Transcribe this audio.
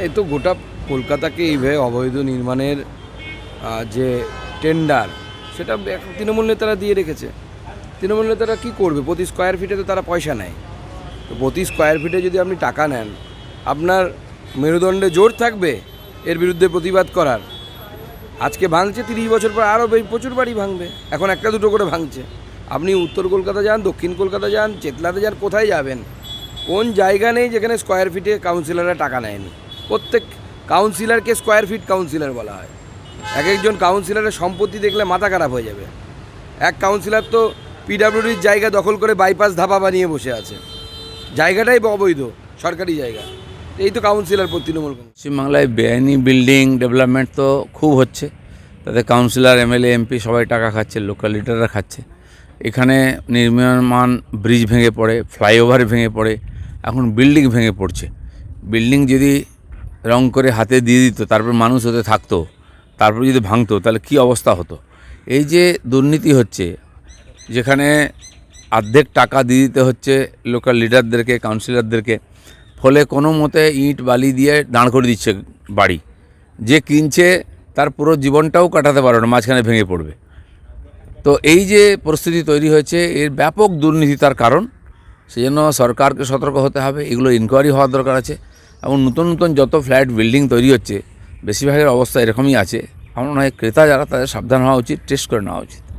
এই তো গোটা কলকাতাকে এইভাবে অবৈধ নির্মাণের যে টেন্ডার সেটা তৃণমূল নেতারা দিয়ে রেখেছে। তৃণমূল নেতারা কী করবে? প্রতি স্কোয়ার ফিটে তো তারা পয়সা নেয়। তো প্রতি স্কোয়ার ফিটে যদি আপনি টাকা নেন, আপনার মেরুদণ্ডে জোর থাকবে এর বিরুদ্ধে প্রতিবাদ করার। আজকে ভাঙছে তিরিশ বছর পর আরও প্রচুর বাড়ি ভাঙবে। এখন একটা দুটো করে ভাঙছে। আপনি উত্তর কলকাতা যান, দক্ষিণ কলকাতা যান, চেতলাতে যান, কোথায় যাবেন? কোন জায়গা নেই যেখানে স্কোয়ার ফিটে কাউন্সিলররা টাকা নেয়নি? প্রত্যেক কাউন্সিলরকে স্কোয়ার ফিট কাউন্সিলর বলা হয়। এক একজন কাউন্সিলরের সম্পত্তি দেখলে মাথা খারাপ হয়ে যাবে। এক কাউন্সিলর তো পিডাব্লিউডির জায়গা দখল করে বাইপাস ধাপা বানিয়ে বসে আছে। জায়গাটাই অবৈধ, সরকারি জায়গা। এই তো কাউন্সিলর তৃণমূল কংগ্রেস। পশ্চিমবাংলায় বেআইনি বিল্ডিং ডেভেলপমেন্ট তো খুব হচ্ছে। তাতে কাউন্সিলর এমএলএ এমপি সবাই টাকা খাচ্ছে লোকাল লিডাররা খাচ্ছে। এখানে নির্মাণ ব্রিজ ভেঙে পড়ে ফ্লাইওভার ভেঙে পড়ে, এখন বিল্ডিং ভেঙে পড়ছে। বিল্ডিং যদি রং করে হাতে দিয়ে দিত, তারপর মানুষ হতে থাকতো, তারপর যদি ভাঙতো, তাহলে কি অবস্থা হতো? এই যে দুর্নীতি হচ্ছে, যেখানে অর্ধেক টাকা দিয়ে দিতে হচ্ছে লোকাল লিডারদেরকে, কাউন্সিলরদেরকে, ফলে কোনো মতে ইট, বালি দিয়ে দাঁড় করে দিচ্ছে বাড়ি। যে কিনছে, তার পুরো জীবনটাও কাটাতে পারবে না, মাঝখানে ভেঙে পড়বে। তো এই যে পরিস্থিতি তৈরি হয়েছে, এর ব্যাপক দুর্নীতি তার কারণ। সেই জন্য সরকারকে সতর্ক হতে হবে, এগুলো ইনকোয়ারি হওয়ার দরকার আছে। এবং নতুন নতুন যত ফ্ল্যাট বিল্ডিং তৈরি হচ্ছে, বেশিরভাগের অবস্থা এরকমই আছে। আমার মনে হয় ক্রেতা যারা, তাদের সাবধান হওয়া উচিত, টেস্ট করে নেওয়া উচিত।